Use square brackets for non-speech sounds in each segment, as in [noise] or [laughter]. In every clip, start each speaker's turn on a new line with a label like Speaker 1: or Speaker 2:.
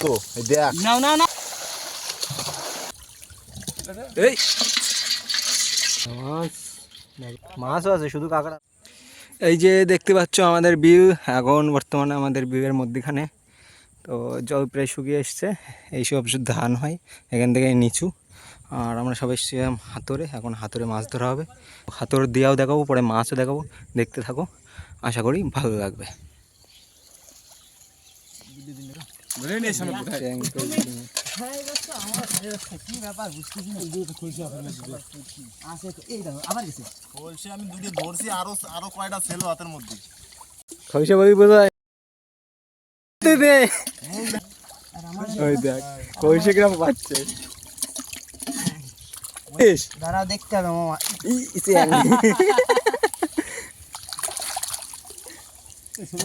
Speaker 1: তো এই দেখ।
Speaker 2: নাও নাও না
Speaker 3: এই। মাছ। মাছও আছে শুধু কাঁকড়া। এই যে দেখতে পাচ্ছ আমাদের বিউ এখন বর্তমানে আমাদের বিউয়ের মধ্যেখানে। তো জল প্রায় শুকিয়ে এসছে এইসব শুধু ধান হয় এখান থেকে নিচু। আর আমরা সবাই ছিলাম হাতরে এখন হাতরে মাছ ধরা হবে। হাতর দিয়াও দেখাবো পরে মাছও দেখাবো দেখতে থাকো। আশা করি ভালো লাগবে। ট্যাঙ্ক
Speaker 2: কি ব্যাপার বুঝতেছি না আছে তো এই দেখো আবার গেছে
Speaker 1: বলছি আমি দুটো ধরছি আরও আরও কয়টা ছিল হাতের মধ্যে
Speaker 3: খবসা বই বোঝায় দে
Speaker 2: আর আমার
Speaker 3: ওই দেখ কৌশিক রাম পাচ্ছে ইস, [laughs]
Speaker 2: দাঁড়াও দেখতে হবে মামা
Speaker 3: ই- চ্যাং।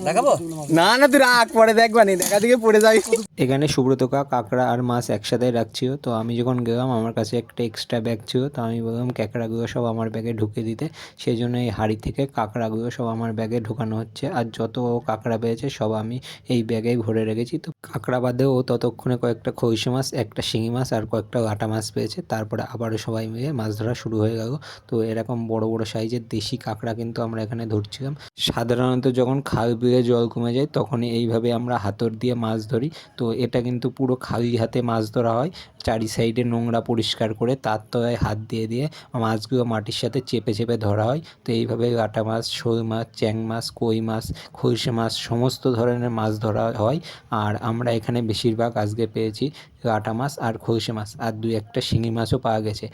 Speaker 2: দেখাবো?
Speaker 3: না না তুই রাখ পরে দেখবা নি দেখা দিকে পড়ে যাই। এখানে সুব্রত কা কাঁকড়া আর মাছ একসাথে রাখছিল তো আমি যখন গেলাম আমার কাছে একটা এক্সট্রা ব্যাগ ছিল তো আমি বললাম কাঁকড়াগুলো সব আমার ব্যাগে ঢুকে দিতে। সেই জন্য এই হাঁড়ি থেকে কাঁকড়াগুলো সব আমার ব্যাগে ঢোকানো হচ্ছে। আর যত ও কাঁকড়া পেয়েছে সব আমি এই ব্যাগেই ভরে রেখেছি। তো কাঁকড়া বাদেও ও ততক্ষণে কয়েকটা খৈশি মাছ একটা শিঙি মাছ আর কয়েকটা লাটা মাছ পেয়েছে। তারপরে আবারও সবাই মিলে মাছ ধরা শুরু হয়ে গেল। তো এরকম বড় বড় সাইজের দেশি কাঁকড়া কিন্তু আমরা এখানে ধরছিলাম। সাধারণত যখন খাল বিলে জল কমে যায় তখন এইভাবে আমরা হাতর দিয়ে মাছ ধরি। তো এটা কিন্তু পুরো খালি হাতে মাছ ধরা হয়। চারি সাইডে নোংরা পরিষ্কার করে তার তলায় হাত দিয়ে দিয়ে মাছগুলো মাটির সাথে চেপে চেপে ধরা হয়। তো এইভাবে লাটা মাছ, শোল মাছ, চ্যাং মাছ, কই মাছ, খলসে মাছ, সমস্ত ধরনের মাছ ধরা হয়। আর আমরা এখানে বেশিরভাগ আজকে পেয়েছি লাটা মাছ আর খলসে মাছ আর দুই একটা শিঙি মাছও পাওয়া গেছে।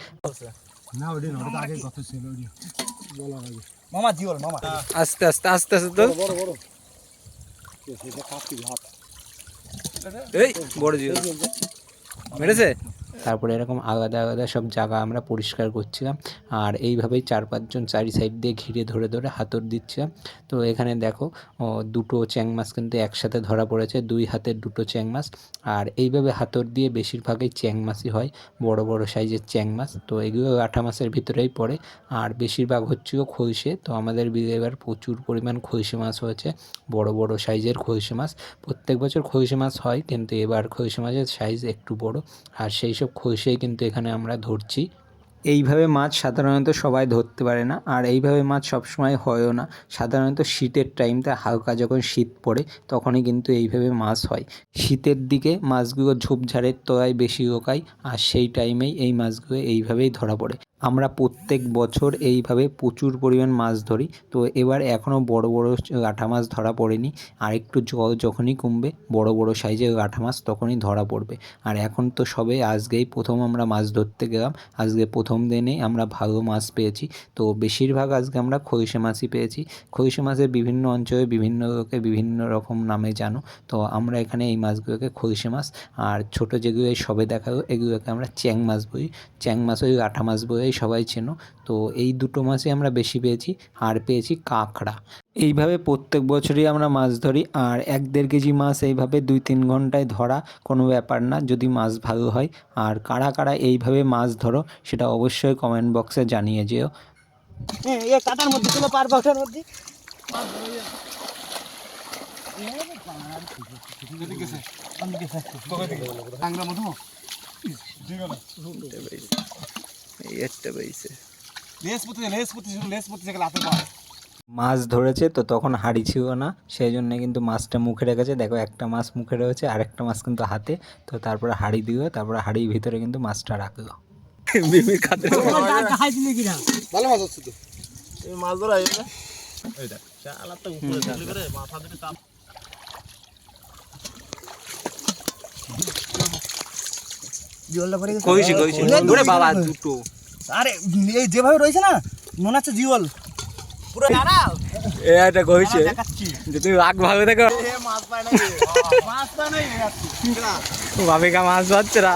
Speaker 2: মামা জিওল মামা।
Speaker 3: আস্তে আস্তে আস্তে আস্তে তো। এই বড় জিও মেরেছে? তারপরে এরকম আলাদা আলাদা সব জায়গা আমরা পরিষ্কার করছিলাম। আর এইভাবেই চার পাঁচজন চারি সাইড দিয়ে ঘিরে ধরে ধরে হাতর দিচ্ছিলাম। তো এখানে দেখো দুটো চ্যাং মাছ কিন্তু একসাথে ধরা পড়েছে, দুই হাতের দুটো চ্যাং মাছ। আর এইভাবে হাতর দিয়ে বেশিরভাগই চ্যাং মাছই হয়, বড় বড় সাইজের চ্যাং মাছ। তো এগুলো আঠা মাছের ভিতরেই পড়ে। আর বেশিরভাগ হচ্ছিল খলসে। তো আমাদের বিলে এবার প্রচুর পরিমাণ খলসে মাছ হয়েছে, বড় বড় সাইজের খলসে মাছ। প্রত্যেক বছর খলসে মাছ হয়, কিন্তু এবার খলসে মাছের সাইজ একটু বড়। আর সেই সব খসিয়ে কিন্তু এখানে আমরা ধরছি। এইভাবে মাছ সাধারণত সবাই ধরতে পারে না, আর এইভাবে মাছ সবসময় হয়ও না। সাধারণত শীতের টাইমটা হালকা যখন শীত পড়ে, তখনই কিন্তু এইভাবে মাছ হয়। শীতের দিকে মাছগুলো ঝোপঝাড়ের তলায় বেশি ওকায় আর সেই টাইমেই এই মাছগুলো এইভাবেই ধরা পড়ে। আমরা প্রত্যেক বছর এইভাবে প্রচুর পরিমাণ মাছ ধরি। তো এবার এখনও বড় বড় লাঠা মাছ ধরা পড়েনি। আর একটু জল যখনই কমবে, বড় বড় সাইজের লাঠা মাছ তখনই ধরা পড়বে। আর এখন তো সবে আজকেই প্রথম আমরা মাছ ধরতে গেলাম। আজকে প্রথম দিনেই আমরা ভালো মাছ পেয়েছি। তো বেশিরভাগ আজকে আমরা খৈশে মাছই পেয়েছি। খৈশে মাছের বিভিন্ন অঞ্চলে বিভিন্ন লোকে বিভিন্ন রকম নামে জানো। তো আমরা এখানে এই মাছগুলোকে খৈশে মাছ আর ছোট যেগুলো সবে দেখাল এগুলোকে আমরা চ্যাং মাছ বলি। চ্যাং মাছ ওই লাঠা মাছ বলেই সবাই চেনো। তো এই দুটো মাছই আমরা বেশি পেয়েছি আর পেয়েছি কাঁকড়া। এইভাবে প্রত্যেক বছরই আমরা মাছ ধরি আর এক দেড় কেজি মাছ এইভাবে দুই তিন ঘন্টায় ধরা কোনো ব্যাপার না যদি মাছ ভালো হয়। আর কারা কারা এইভাবে মাছ ধরো সেটা অবশ্যই কমেন্ট বক্সে জানিয়ে যেও।
Speaker 2: হ্যাঁ কাটার মধ্যে ছিল পার বাটার মধ্যে।
Speaker 3: এই একটা পেয়েছে
Speaker 1: লেস পুঁতে লেস পুঁতে লেস পুঁতে গেলে হাতে পাওয়া
Speaker 3: মাছ ধরেছে তো তখন হাড়ি ছিল না সেই জন্য কিন্তু মাছটা মুখে রেখেছে। দেখো একটা মাছ মুখে রয়েছে আর একটা মাছ কিন্তু হাতে। তো তারপরে হাড়ি দিল তারপরে হাড়ির ভিতরে কিন্তু মাছটা রাখল। বিমির খাতে
Speaker 2: খাই দিলে কিনা?
Speaker 1: ভালো মাছ হচ্ছে তো। মাছ ধরা এই না এই দেখ চালা তো উপরে তুলি করে মাথা দিকে চাপ
Speaker 2: জিওলটা পড়ে গেছে।
Speaker 3: কইছি কইছি। ওরে বাবা দুটো।
Speaker 2: আরে এই যেভাবে রয়েছে না মনে হচ্ছে জিওল। পুরো দাঁড়াও।
Speaker 3: এ একটা কইছে। যে তুমি রাগ ভালো দেখো।
Speaker 1: এ মাছ পায় না মাছ পায় না
Speaker 3: ভাবিকা মাছ ধরছে না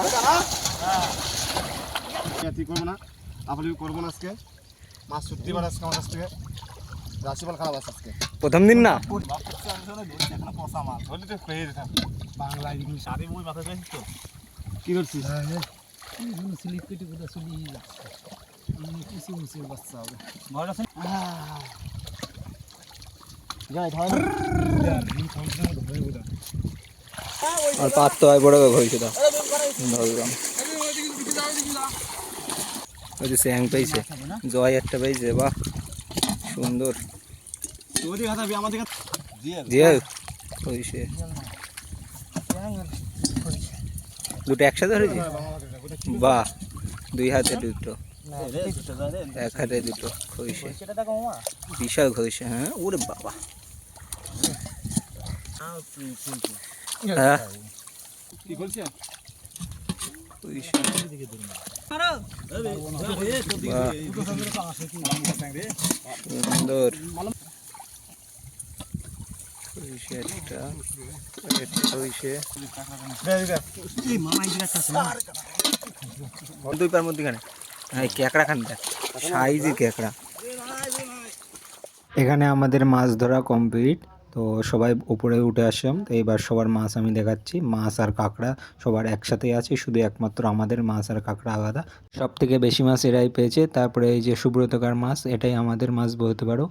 Speaker 1: তুই করব না। আপনি করব না আজকে। মাছ সত্যি বার আজকে আমার কাছ থেকে। রাশিফল খারাপ আছে আজকে।
Speaker 3: প্রথম দিন না?
Speaker 1: পচা মাছ। ধরলে তো খেয়ে যেতাম। বাংলা ইংলিশ। আরে বই মাথা পেয়েছিস তো? কি করছিস?
Speaker 2: স্লিপ কেটে কোথাও চলি কিছু মুসির বাচ্চা হবে। জয় ধর।
Speaker 3: আর পাত্র হয় বড় হয়েছে তো ধরলাম। ওই যে স্যাং পেয়েছে জয় একটা পেয়েছে বাহ। সুন্দর।
Speaker 1: আমাদের দিয়ে
Speaker 3: দুটো একসাথে ধরেছি বাহ, দুই হাতে দুটো। এক হাতে দুটো খইছে বিশাল খইছে হ্যাঁ? ওরে বাবা। হ্যাঁ? সুন্দর। একটা দুই পার মধ্যখানে। হ্যাঁ ক্যাকড়া খান দেখ সাইজের ক্যাকড়া এখানে আমাদের মাছ ধরা কমপ্লিট তো সবাই উপরে উঠে আসলাম তো এবার সবার মাছ আমি দেখাচ্ছি। মাছ আর কাঁকড়া সবার একসাথেই আছে, শুধু একমাত্র আমাদের মাছ আর কাঁকড়া আলাদা। সব থেকে বেশি মাছ এরাই পেয়েছে। তারপরে এই যে সুব্রতকার মাছ, এটাই আমাদের মাছ বলতে পারো।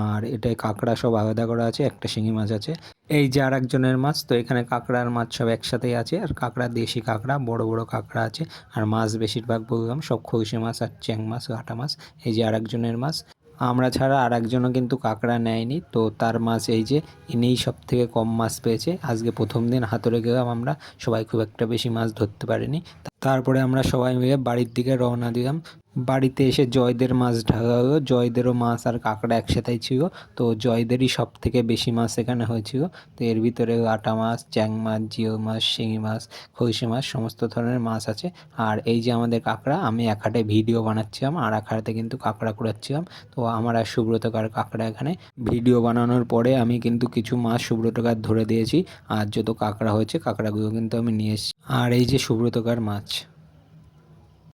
Speaker 3: আর এটাই কাঁকড়া সব আলাদা করা আছে, একটা শিঙি মাছ আছে। এই যে আর একজনের মাছ, তো এখানে কাঁকড়ার মাছ সব একসাথেই আছে। আর কাঁকড়া দেশি কাঁকড়া, বড় বড় কাঁকড়া আছে। আর মাছ বেশিরভাগ বললাম, সব খৈশে মাছ আর চ্যাং মাছ কাটা মাছ। এই যে আর একজনের মাছ। আমরা ছাড়া আর একজনও কিন্তু কাঁকড়া নেয়নি। তো তার মাছ এই যে, ইনিই সব থেকে কম মাছ পেয়েছে। আজকে প্রথম দিন হাতরে গেলাম আমরা। সবাই খুব একটা বেশি মাছ ধরতে পারিনি। তারপরে আমরা সবাই মিলে বাড়ির দিকে রওনা দিলাম। বাড়িতে এসে জয়দের মাছ ঢাকা হলো। জয়দেরও মাছ আর কাঁকড়া একসাথেই ছিল। তো জয়দেরই সব থেকে বেশি মাছ এখানে হয়েছিল। তো এর ভিতরে আটা মাছ, চ্যাং মাছ, জিও মাছ, শিঙি মাছ, খৈশি মাছ, সমস্ত ধরনের মাছ আছে। আর এই যে আমাদের কাঁকড়া, আমি এক হাটে ভিডিও বানাচ্ছিলাম আর এক হাতে কিন্তু কাঁকড়া কুড়াচ্ছিলাম। তো আমার আর সুব্রতকার কাঁকড়া এখানে। ভিডিও বানানোর পরে আমি কিন্তু কিছু মাছ সুব্রতকার ধরে দিয়েছি। আর যত কাঁকড়া হয়েছে, কাঁকড়াগুলো কিন্তু আমি নিয়ে এসেছি। আর এই যে সুব্রতকার মাছ।